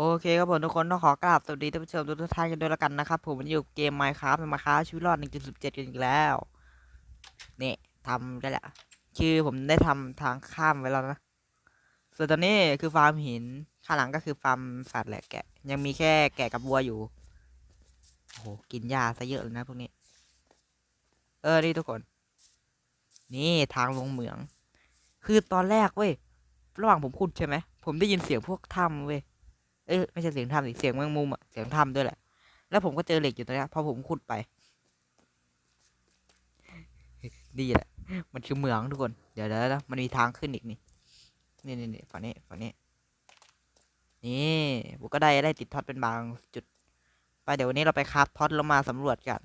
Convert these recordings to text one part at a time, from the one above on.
โอเคครับผมทุกคนต้องขอกราบสวัสดีท่านผู้ชมทุกท่านกันด้วยแล้วกันนะครับผมวันนี้อยู่เกม Minecraft ใน Minecraft ชีวิตรอด 1.17 กันอีกแล้ว นี่ทำได้แหละคือผมได้ทำทางข้ามไว้แล้วนะ ส่วนตอนนี้คือฟาร์มหิน ข้างหลังก็คือฟาร์มสัตว์แหละแกะ ยังมีแค่แกะกับวัวอยู่ โอ้โห กินหญ้าซะเยอะเลยนะพวกนี้ เออ นี่ทุกคน นี่ทางลงเหมือง คือตอนแรกเว้ย ระหว่างผมขุดใช่ไหม ผมได้ยินเสียงพวกถ้ำเว้ย เอ้ยไม่ใช่เสียงถ้ำสิเสียงแมงมุมอะเสียงถ้ำด้วยแหละ แล้วผมก็เจอเหล็กอยู่ตรงนี้พอผมขุดไปนี่แหละ มันคือเหมืองทุกคน เดี๋ยวเดี๋ยวมันมีทางขึ้นอีกนี่ นี่นี่นี่ฝั่งนี้ฝั่งนี้ นี่ผมก็ได้ได้ติดท็อตเป็นบางจุด ไปเดี๋ยววันนี้เราไปคราฟท็อตแล้วมาสำรวจกัน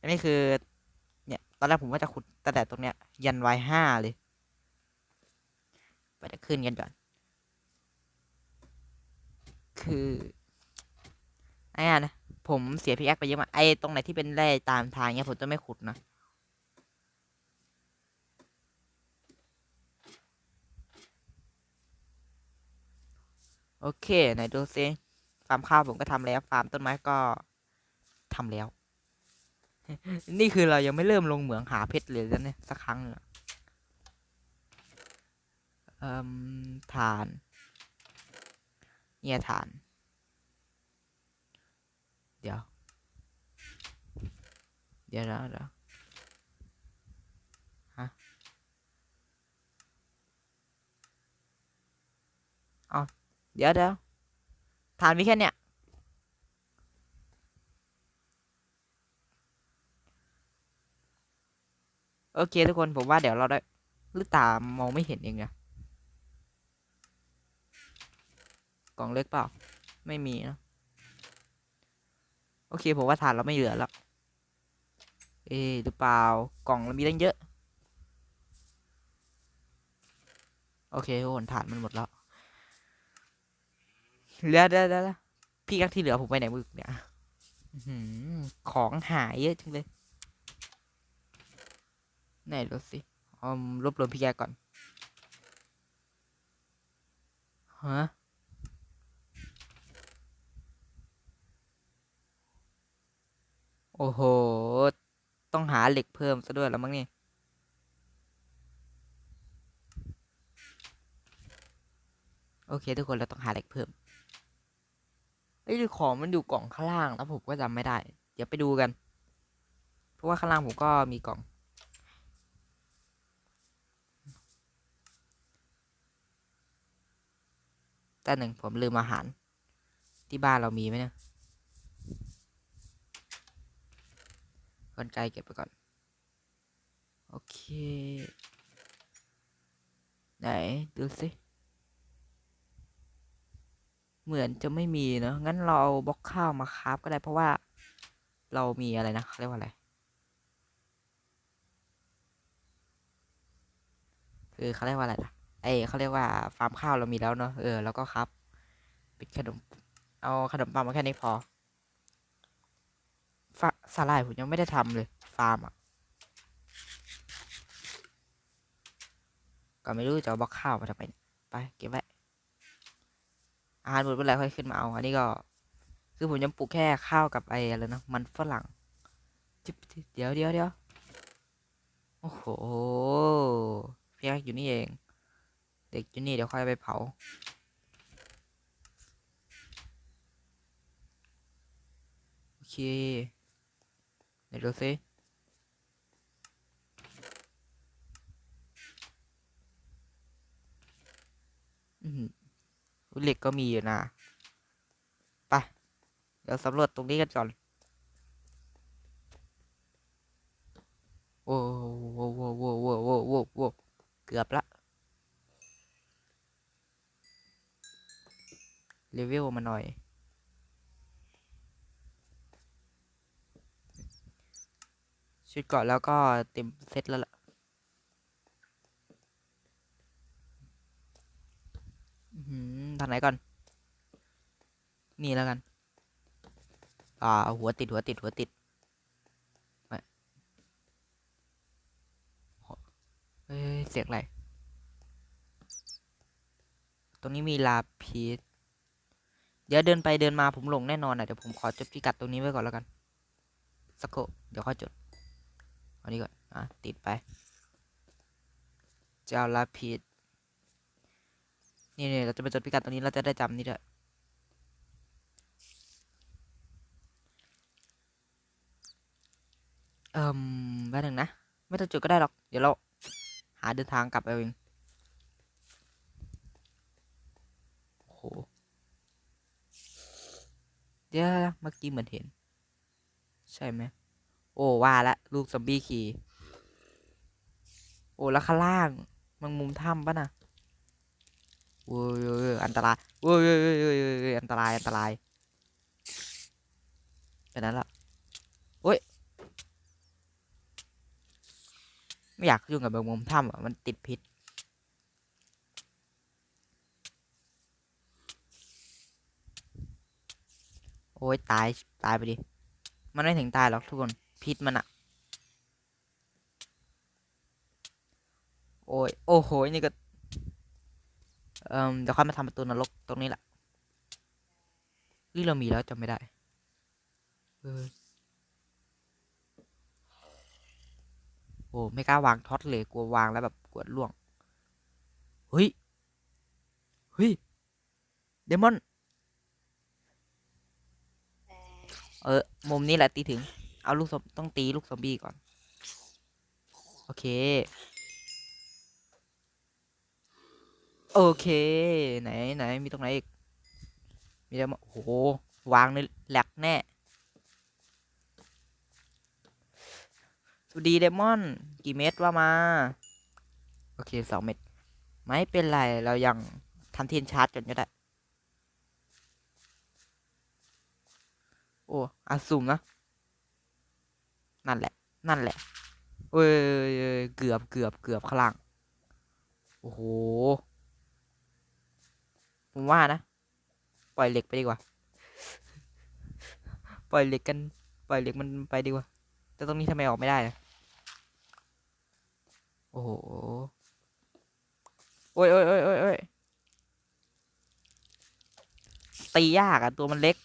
อันนี้คือ เนี่ย ตอนแรกผมว่าจะขุดตั้งแต่ตรงเนี้ย ยันไว้ห้าเลย ไปขึ้นกันก่อน คือไอ้อะนะผมเสียพิกแอคไปเยอะมากไอ้ตรงไหนที่เป็นแร่ตามทางเนี้ยผมจะไม่ขุดนะโอเคไหนดูซิฟาร์มข้าวผมก็ทำแล้วฟาร์มต้นไม้ก็ทำแล้ว นี่คือเรายังไม่เริ่มลงเหมืองหาเพชรเลยนะเนี่ยสักครั้งอะเอ่มฐาน เนี่ยฐาน เดี๋ยว เดี๋ยวนะเดี๋ยวฮะเอาเดี๋ยวเดี๋ยวฐานมีแค่เนี้ยโอเคทุกคนผมว่าเดี๋ยวเราได้หรือตามมองไม่เห็นเองนะ กล่องเล็กเปล่า ไม่มีนะ โอเค ผมว่าฐานเราไม่เหลือแล้ว เอ๊หรือเปล่า กล่องเรามีตั้งเยอะ โอเคโอนฐานมันหมดแล้ว เหลือเดี๋ยวเดี๋ยวเดี๋ยวพี่กักที่เหลือผมไปไหนมึกเนี่ยของหายเยอะจังเลย ไหนดูสิอารวบรวมพี่แกก่อน ฮะ โอ้โห ต้องหาเหล็กเพิ่มซะด้วยแล้วมั้งนี่โอเค ทุกคนเราต้องหาเหล็กเพิ่มเอ้ของมันอยู่กล่องข้างล่างแล้วผมก็จำไม่ได้ เดี๋ยวไปดูกัน เพราะว่าข้างล่างผมก็มีกล่อง แต่หนึ่งผมลืมอาหาร ที่บ้านเรามีไหมเนี่ย กันไกลเก็บไปก่อน โอเค ไหน ดูสิ เหมือนจะไม่มีเนอะงั้นเราเอาบล็อกข้าวมาคราฟก็ได้เพราะว่าเรามีอะไรนะเขาเรียกว่าอะไร คือเขาเรียกว่าอะไรนะไอเขาเรียกว่าฟาร์มข้าวเรามีแล้วเนอะเออแล้วก็ครับป็นขนม เอาขนมปังมาแค่นี้พอ สาหร่ายผมยังไม่ได้ทำเลย ฟาร์มอะ ก็ไม่รู้จะเอาบล็อกข้าวมาทำไมไปเก็บไว้อาหารหมดเมื่อไหร่ค่อยขึ้นมาเอา อันนี้ก็ คือผมยังปลูกแค่ข้าวกับไอ้อะไรนะมันฝรั่งเดี๋ยวเดี๋ยวเดี๋ยวโอ้โหเพียกอยู่นี่เอง เด็กอยู่นี่เดี๋ยวค่อยไปเผาโอเค เดี๋ยวดูซิอืมเหล็กก็มีอยู่นะไปเดี๋ยวสำรวจตรงนี้กันก่อน โอ้โหโว้โว้โว้โว้โว้โว้เกือบละเลเวลมาหน่อย ชุดเกาะแล้วก็เต็มเซตแล้วล่ะหือทางไหนก่อน นี่แล้วกัน อ่า หัวติดหัวติดหัวติดไม่เฮ้ย เสียงอะไร ตรงนี้มีลาพีสเดี๋ยวเดินไปเดินมาผมหลงแน่นอนอะ เดี๋ยวผมขอจดพิกัดตรงนี้ไว้ก่อนแล้วกัน สักครู่เดี๋ยวค่อยจด อานี้ก่อน อะ ติดไป เจ้าลาพิดนี่เนี่ยเราจะไปจดพิกัดตรงนี้เราจะได้จำนี่ด้วยเอ่มแป๊บหนึงนะ ไม่ต้องจุดก็ได้หรอก เดี๋ยวเรา หาเดินทางกลับเอาเองโอ้โหเดี๋ยวเมื่อกี้เหมือนเห็น ใช่ไหม โอ้ว่าละลูกซอมบี้ขี่โอ้แล้วข้างล่างมันมุมถ้ำปะนะโอ้ยอันตรายโอ้ยอันตรายอันตรายเป็นนั้นละโอ้ยไม่อยากยุ่งกับแมงมุมถ้ำอะมันติดพิษโอ้ยตายตายไปดิ มันไม่ถึงตายหรอกทุกคน พิษมันอะโอ้ยโอ้โหนี่ก็ เอ่มเดี๋ยวค่อยมาทำประตูนรกตรงนี้แหละนี่เรามีแล้วจำไม่ได้เออโอ้ไม่กล้าวางท็อตเลยกลัววางแล้วแบบกลัวล่วง เฮ้ย เฮ้ย เดมอน เออ มุมนี้แหละตีถึง เอาลูกต้องตีลูกซอมบี้ก่อน โอเค โอเค ไหนไหนมีตรงไหนอีก มีแล้วโอ้โห วางในแหลกแน่ สวัสดีเดมอน กี่เม็ดว่ามา โอเคสองเม็ด ไม่เป็นไร เรายังทำเทียนชาร์จก่อนก็ได้โอ้อาสุ่มนะ นั่นแหละ นั่นแหละเอ้ยเกือบเกือบเกือบข้างล่างโอ้โห ผมว่านะ ปล่อยเหล็กไปดีกว่า ปล่อยเหล็กกัน ปล่อยเหล็กมันไปดีกว่า แต่ตรงนี้ทำไมออกไม่ได้อะโอ้โหโอ้ยโอ้ยโอ้ยโอ้ยโอ้ยตียากอะตัวมันเล็ก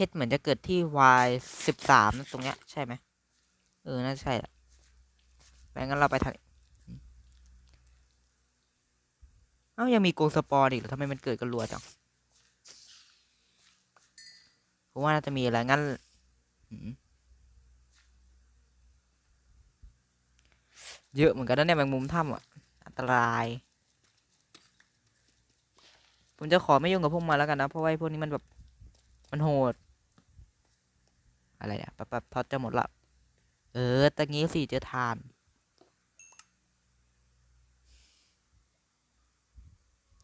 เพชรเหมือนจะเกิดที่ y สิบสามตรงเนี้ย ใช่ไหมเออ น่าจะใช่แหละไปงั้นเราไปทางเอ้ายังมีโกลสปอร์อีกหรอทำไมมันเกิดกันรัวจังผมว่าน่าจะมีอะไรงั้นเยอะเหมือนกันนะเนี่ยแมงมุมถ้ำอะ อันตราย ผมจะขอไม่ยุ่งกับพวกมันแล้วกันนะ เพราะว่าไอ้พวกนี้มันแบบ มันโหด อะไรเนี่ยแป๊บแป๊บทอดจะหมดละ เออตะงี้สิเจอทาน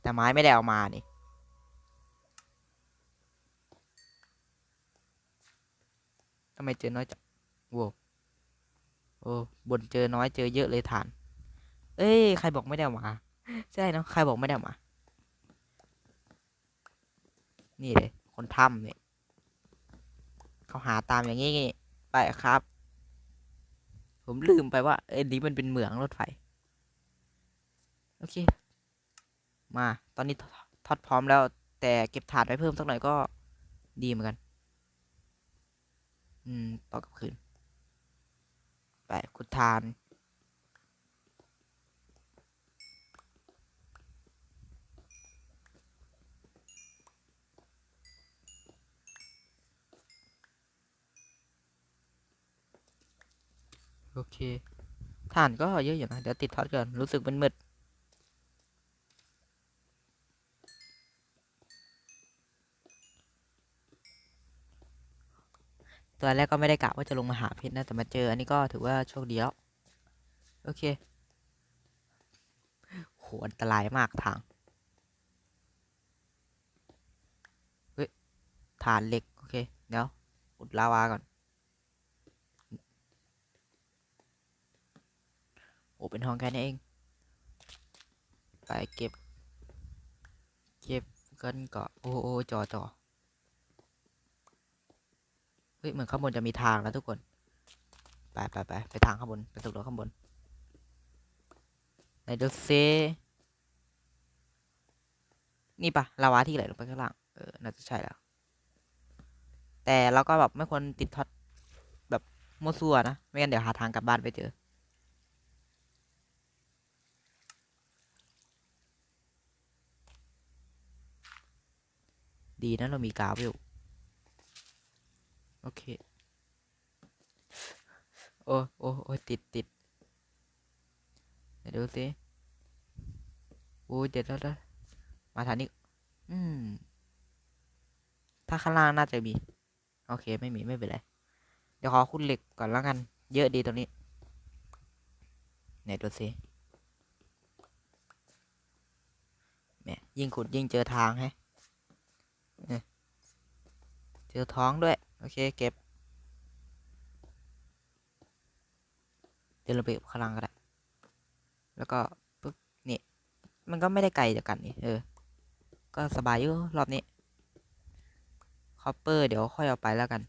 แต่ไม้ไม่ได้เอามานี่ทำไมเจอน้อยจังโว้โอ้บนเจอน้อยเจอเยอะเลยทาน เอ้ย ใครบอกไม่ได้มา ใช่เนอะใครบอกไม่ได้มา นี่เลย คนทำเนี่ย เขาหาตามอย่างงี้ไปครับ ผมลืมไปว่าเอ็นนี้มันเป็นเหมืองรถไฟ โอเค มาตอนนี้ทอดพร้อมแล้ว แต่เก็บถาดไว้เพิ่มสักหน่อยก็ดีเหมือนกัน อืม ต่อกับคืน ไปขุดทาน โอเคฐานก็เยอะอยู่นะ เดี๋ยวติดท็อตก่อน รู้สึกมันมืดตอนแรกก็ไม่ได้กะว่าจะลงมาหาเพชรนะ แต่มาเจออันนี้ก็ถือว่าโชคดีแล้ว โอเคโหอันตรายมากทางเฮ้ยฐานเหล็ก โอเค เดี๋ยวอุดลาวาก่อน โอ้ เป็นห้องแค่นี้เอง ไปเก็บ เก็บกันก่อนโอ้โอ้จอจอเฮ้ยเหมือนข้างบนจะมีทางแล้วทุกคน ไปไปไปไปทางข้างบนไปตกรถข้างบนไหนดูซินี่ปะลาวาที่ไหลลงไปข้างล่างเออน่าจะใช่แล้ว แต่เราก็แบบไม่ควรติดท็อตแบบมั่วซั่วนะ ไม่งั้นเดี๋ยวหาทางกลับบ้านไปเจอ ดีนะเรามีกาวอยู่โอเค โอ้โอ้โอ้ติดติดเดี๋ยวดูสิโอ้ยเดี๋ยวแล้วแล้ว มาทางนี้ อืม ถ้าข้างล่างน่าจะมี โอเค ไม่มี ไม่เป็นไร เดี๋ยวขอคุณเหล็กก่อนแล้วกัน เยอะดีตรงนี้ไหนดูสิแหมยิ่งขุดยิ่งเจอทางแฮะ เจอท้องด้วย โอเค เก็บ เดินลงไปข้างล่างก็ได้ แล้วก็ปุ๊บนี่ มันก็ไม่ได้ไกลจากกันนี่ เออ ก็สบายอยู่รอบนี้ คอปเปอร์เดี๋ยวค่อยเอาไปแล้วกัน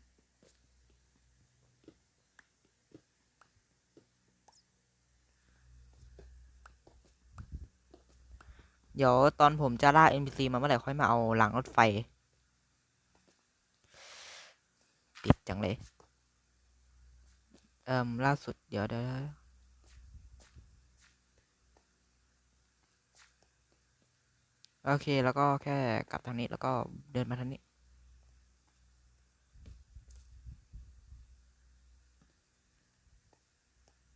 เดี๋ยวตอนผมจะล่า NPC มาเมื่อไหร่ค่อยมาเอาหลังรถไฟ ติดจังเลย เอ่มล่าสุดเดี๋ยวเดี๋ยวโอเคแล้วก็แค่กลับทางนี้แล้วก็เดินมาทางนี้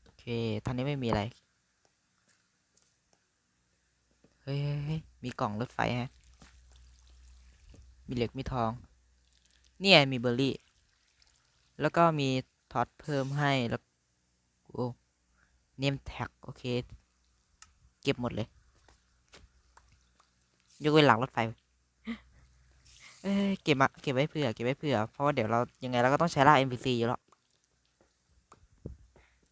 โอเคทางนี้ไม่มีอะไร เฮ้ยเฮ้ยเฮ้ยมีกล่องรถไฟฮะ มีเหล็กมีทอง เนี่ยมีเบอร์รี่ แล้วก็มีท็อตเพิ่มให้แล้วโอ้เนมแท็กโอเค เก็บหมดเลย ยกเว้นหลังรถไฟ เอ้เก็บมาเก็บไว้เผื่อ เก็บไว้เผื่อ เพราะว่าเดี๋ยวเรายังไงเราก็ต้องใช้ล่า NPC อยู่แล้ว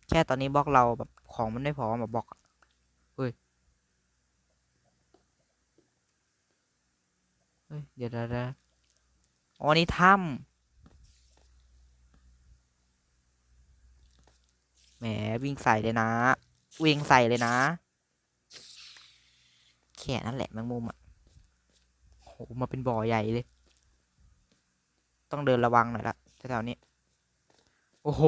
แค่ตอนนี้บล็อกเราแบบของมันไม่พอมาบล็อกเฮ้ยเฮ้ย เดี๋ยวเดี๋ยวเดี๋ยวอ๋อนี่ถ้ำ แหมวิ่งใส่เลยนะ วิ่งใส่เลยนะ แค่นั้นแหละแมงมุมอะโหมาเป็นบ่อใหญ่เลย ต้องเดินระวังหน่อยละแถวๆนี้ โอ้โห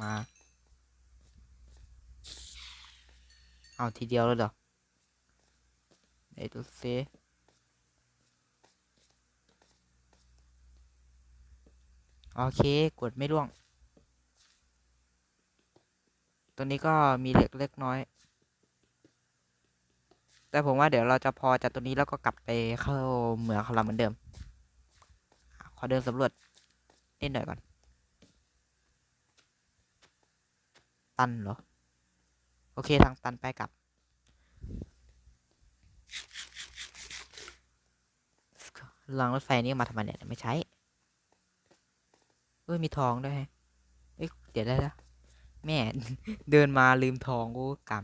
มา เอาทีเดียวเลยเหรอเดี๋ยวดูซิ โอเคกดไม่ร่วงตรงนี้ก็มีเหล็กเล็กน้อย แต่ผมว่าเดี๋ยวเราจะพอจากตรงนี้แล้วก็กลับไปเข้าเหมืองของเราเหมือนเดิม ขอเดินสำรวจนิดหน่อยก่อน ตันเหรอ โอเคทางตันไปกลับรางรถไฟนี่มาทำไมเนี่ยไม่ใช้ เอ้ยมีทองด้วยเอ้ยเดี๋ยวได้ล้วแม่ เดินมาลืมทองกูกำ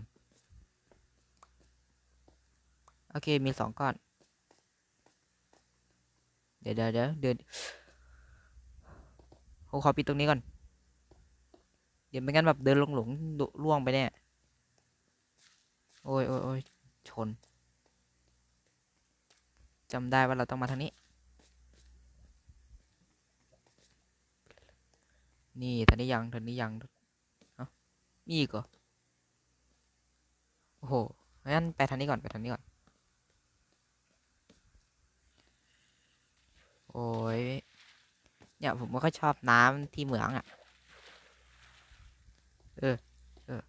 โอเคมีสองก้อน เดี๋ยวเดี๋ยวเดี๋ยวเดินผมขอปิดตรงนี้ก่อน เดี๋ยวไม่งั้นแบบเดินหลงหลงล่วงไปเนี่ย โอ้ยโอ้ยโอ้ยชนจำได้ว่าเราต้องมาทางนี้ นี่ทางนี้ยังทางนี้ยังเอ้ามีอีกเหรอโอ้โหงั้นไปทางนี้ก่อนไปทางนี้ก่อน โอ้ยเนี่ยผมไม่ค่อยชอบน้ำที่เหมืองอะ เออ เออ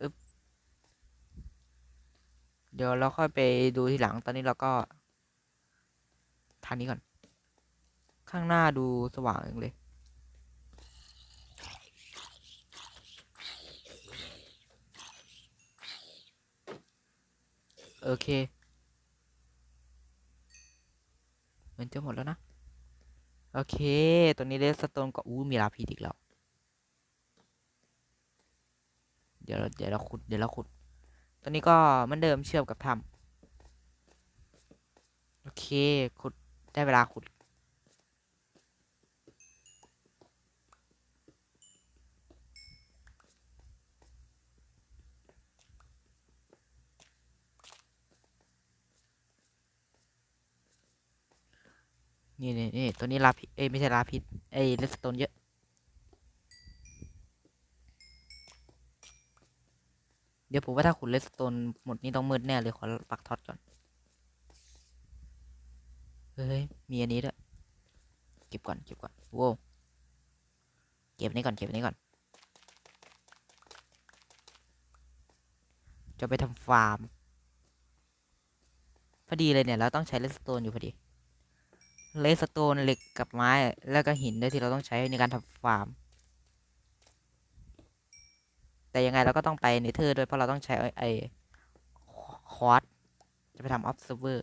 อึ๊บเดี๋ยวเราค่อยไปดูทีหลังตอนนี้เราก็ทางนี้ก่อน ข้างหน้าดูสว่างจังเลย โอเคเหมือนจะหมดแล้วนะ โอเค ตัวนี้เลสโตนก็อู้มีลาพีดอีกแล้ว เดี๋ยวเดี๋ยวเราขุด เดี๋ยวเราขุดตอนนี้ก็เหมือนเดิมเชื่อมกับถ้ำโอเค ขุด ได้เวลาขุด นี่นี่นี่ตัวนี้ลาพิษเอ้ยไม่ใช่ลาพิษไอ้เลสโตนเยอะ เดี๋ยวผมว่าถ้าขุดเลสโตนหมดนี่ต้องมืดแน่เลยขอปักท็อตก่อน เฮ้ย มีอันนี้ด้วย เก็บก่อนเก็บก่อนโว้วเก็บนี้ก่อนเก็บนี้ก่อน จะไปทำฟาร์มพอดีเลยเนี่ยเราต้องใช้เลสโตนอยู่พอดี เลสโตนเหล็กกับไม้ แล้วก็หินด้วยที่เราต้องใช้ในการทำฟาร์ม แต่ยังไงเราก็ต้องไปเนเธอร์ด้วยเพราะเราต้องใช้ไอ้คอร์สจะไปทำ observer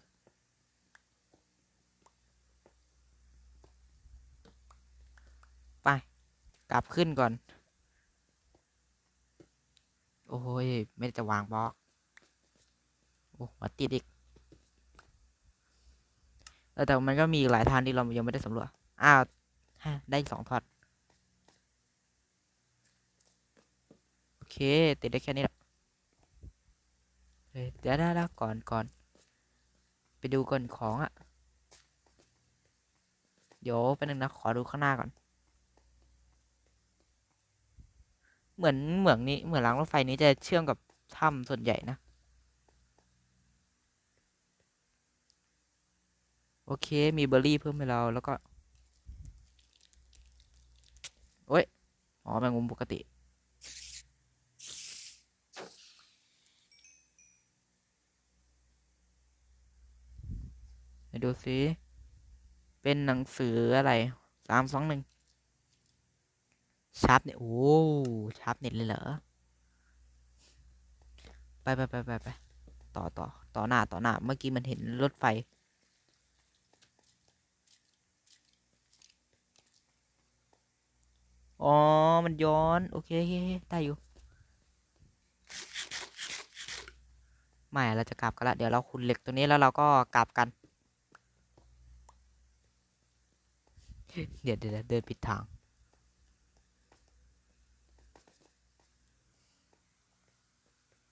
ไป กลับขึ้นก่อน โอ้ย ไม่ได้จะวางบล็อก โอ้หัวติดอีก แต่มันก็มีหลายทางที่เรายังไม่ได้สำรวจ อ้าวได้สองทอด โอเค ติดได้แค่นี้แหละเดี๋ยวได้แล้วก่อนก่อน ไปดูก่อนของอะ่ะ เดี๋ยวไปบนึงนะ ขอดูข้างหน้าก่อน เหมือนเหมืองนี้เหมือนรางรถไฟนี้จะเชื่อมกับถ้ำส่วนใหญ่นะ โอเค มีเบอร์รี่เพิ่มให้เราแล้วก็ โอ้ย อ๋อ แมงมุมปกติไปดูซิเป็นหนังสืออะไร สามสองหนึ่งชาร์ปเนี่ย โอ้ชาร์ปเน็ตเลยเหรอ ไปไปไปไปไปต่อต่อต่อหน้าต่อหน้า เมื่อกี้มันเห็นรถไฟ อ๋อ มันย้อน โอเคได้อยู่ ไม่ เราจะกลับกันละ เดี๋ยวเราขุดเหล็กตัวนี้แล้วเราก็กลับกันเดี๋ยวเดี๋ยวเดี๋ยวเดินผิดทาง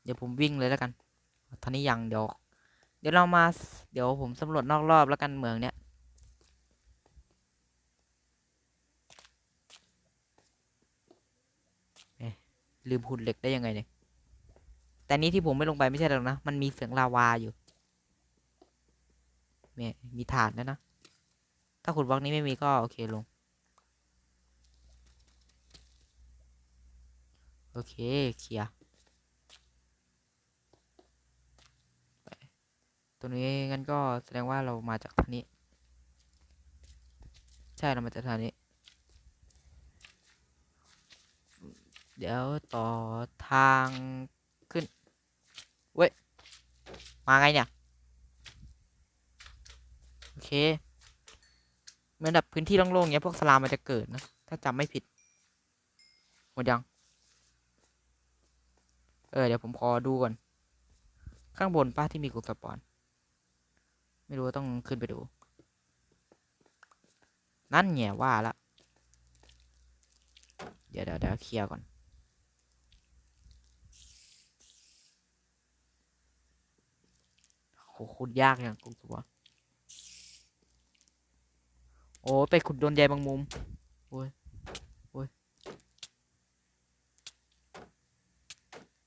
เดี๋ยวผมวิ่งเลยแล้วกัน ตอนนี้ยังเดี๋ยว เดี๋ยวเรามา เดี๋ยวผมสำรวจนอกรอบแล้วกันเมืองเนี้ย ลืมขุดเหล็กได้ยังไงเนี่ย แต่นี้ที่ผมไม่ลงไปไม่ใช่หรอกนะ มันมีเสียงลาวาอยู่เนี่ยมีฐานแล้วนะ ถ้าขุดบล็อกนี้ไม่มีก็โอเคลง โอเคเคลียร์ตัวนี้งั้นก็แสดงว่าเรามาจากทางนี้ ใช่เรามาจากทางนี้ เดี๋ยวต่อทางขึ้น เว้ย มาไงเนี่ย โอเค เหมือนแบบพื้นที่โล่งๆเนี้ยพวกสลามมันจะเกิดนะ ถ้าจำไม่ผิด หมดยัง เออ เดี๋ยวผมขอดูก่อน ข้างบนป้าที่มีกลุ่มสปอน ไม่รู้ต้องขึ้นไปดู นั่นแง่ว่าละเดี๋ยวเดี๋ยวเดี๋ยวเคลียร์ก่อน โหขุดยากอย่างกลุ่มสปอนโอ้ไปขุดโดนใยบางมุมโอ้ยโอ้ย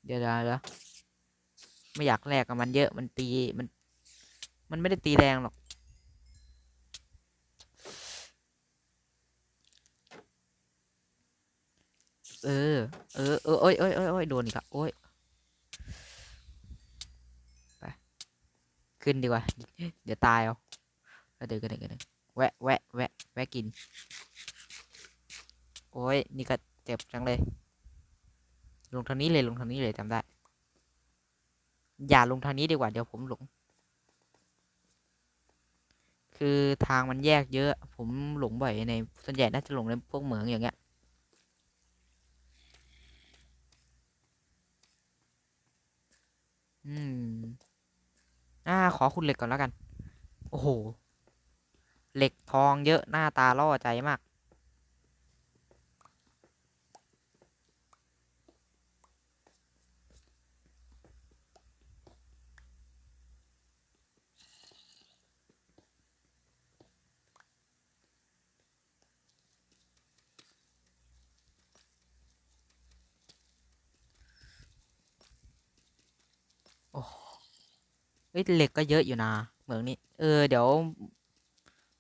เดี๋ยวเดี๋ยวเดี๋ยวไม่อยากแลกกับมันเยอะมันตีมัน มันไม่ได้ตีแรงหรอกเออ เออ เออโอ้ยโอ้ยโอ้ยโอ้ยโดนอีกละโอ้ย ไป ขึ้นดีกว่า เดี๋ยวตายเอาแล้วเดี๋ยวกันเดี๋ยวกันเดี๋ยวแวะแวะแวะแวะกิน โอ้ยนี่ก็เจ็บจังเลย ลงทางนี้เลยลงทางนี้เลยจำได้ อย่าลงทางนี้ดีกว่าเดี๋ยวผมหลง คือทางมันแยกเยอะ ผมหลงบ่อยในส่วนใหญ่น่าจะหลงในพวกเหมืองอย่างเงี้ยอืมอ่า ขอคุณเหล็กก่อนแล้วกัน โอ้โห เหล็กทองเยอะหน้าตาล่อใจมาก ฮ้ยเหล็กก็เยอะอยู่นะเหมืองนี้เออเดี๋ยว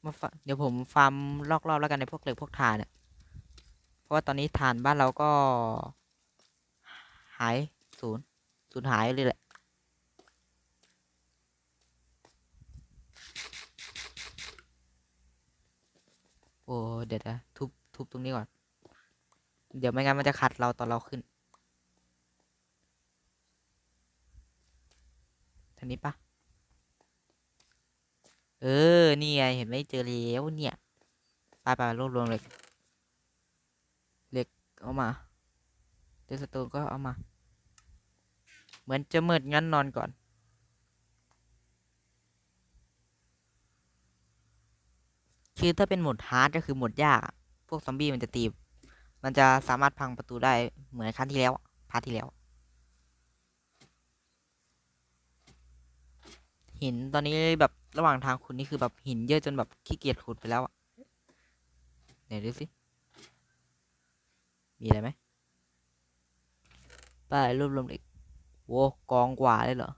มาฟาเดี๋ยวผมฟาร์มรอบๆแล้วกันในพวกเหล็กพวกถ่านเนี่ยเพราะว่าตอนนี้ถ่านบ้านเราก็ หายศูนย์ศูนย์หายเลยแหละโอ้เดี๋ยวนะทุบทุบตรงนี้ก่อน เดี๋ยวไม่งั้นมันจะขัดเราตอนเราขึ้น ทางนี้ปะ เออ นี่ไง เห็นไหมเจอแล้วเนี่ย ไปไปรวบรวมเหล็ก เหล็กเอามาเดสโตนก็เอามา เหมือนจะมืดงั้นนอนก่อน คือถ้าเป็นโหมดฮาร์ดก็คือโหมดยาก พวกซอมบี้มันจะตีมันจะสามารถพังประตูได้เหมือนครั้งที่แล้ว พาร์ทที่แล้วหินตอนนี้แบบ ระหว่างทางคุณนี่คือแบบหินเยอะจนแบบขี้เกียจขุดไปแล้วอะไหนดูสิ มีอะไรไหมไปรวบรวมเหล็กโว้กองกว่าเลยเหรอ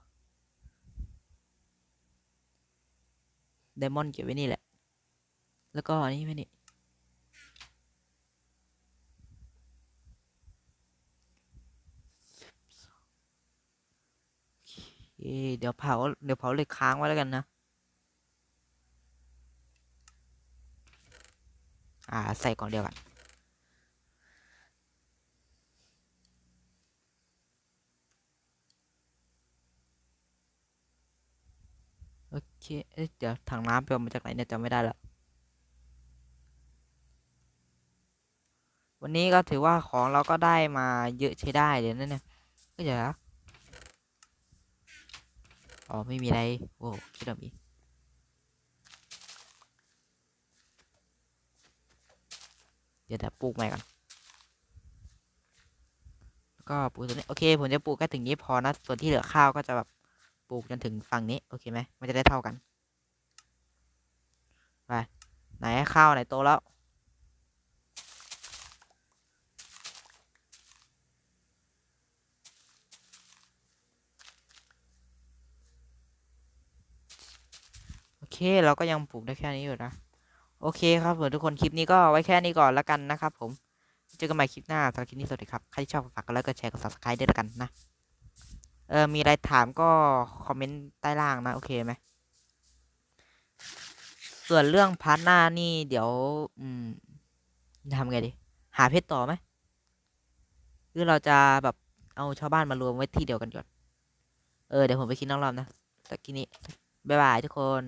ไดมอนด์เก็บไว้นี่แหละ แล้วก็อันนี้ไว้นี่เคเดี๋ยวเผา เดี๋ยวเผาเหล็กค้างไว้แล้วกันนะ อ่า ใส่กล่องเดียวกันโอเคเอ๊ะเดี๋ยวถังน้ำไปเอามาจากไหนเนี่ยจำไม่ได้แล้ววันนี้ก็ถือว่าของเราก็ได้มาเยอะใช้ได้เลยนะเนี่ยก็เดี๋ยวอ๋อไม่มีอะไรโอ้คิดว่ามี เดี๋ยวแต่ปลูกใหม่ก่อนแล้วก็ปลูกตัวนี้โอเค ผมจะปลูกแค่ถึงนี้พอนะ ส่วนที่เหลือข้าวก็จะแบบปลูกจนถึงฝั่งนี้ โอเคไหมมันจะได้เท่ากัน ไป ไหนข้าวไหนโตแล้ว โอเค เราก็ยังปลูกได้แค่นี้อยู่นะ โอเคครับผมทุกคนคลิปนี้ก็ไว้แค่นี้ก่อนแล้วกันนะครับผม เจอกันใหม่คลิปหน้าสำหรับคลิปนี้สวัสดีครับ ใครที่ชอบฝากกดไลค์กดแชร์กด subscribe ด้วยแล้วกันนะ เออมีอะไรถามก็คอมเมนต์ใต้ล่างนะ โอเคไหม ส่วนเรื่องพาร์ทหน้านี่เดี๋ยว อืมทำไงดี หาเพชรต่อไหมหรือเราจะแบบเอาชาวบ้านมารวมไว้ที่เดียวกันก่อน เออเดี๋ยวผมไปคิดนอกรอบนะแต่กินนี้ บ๊ายบายทุกคน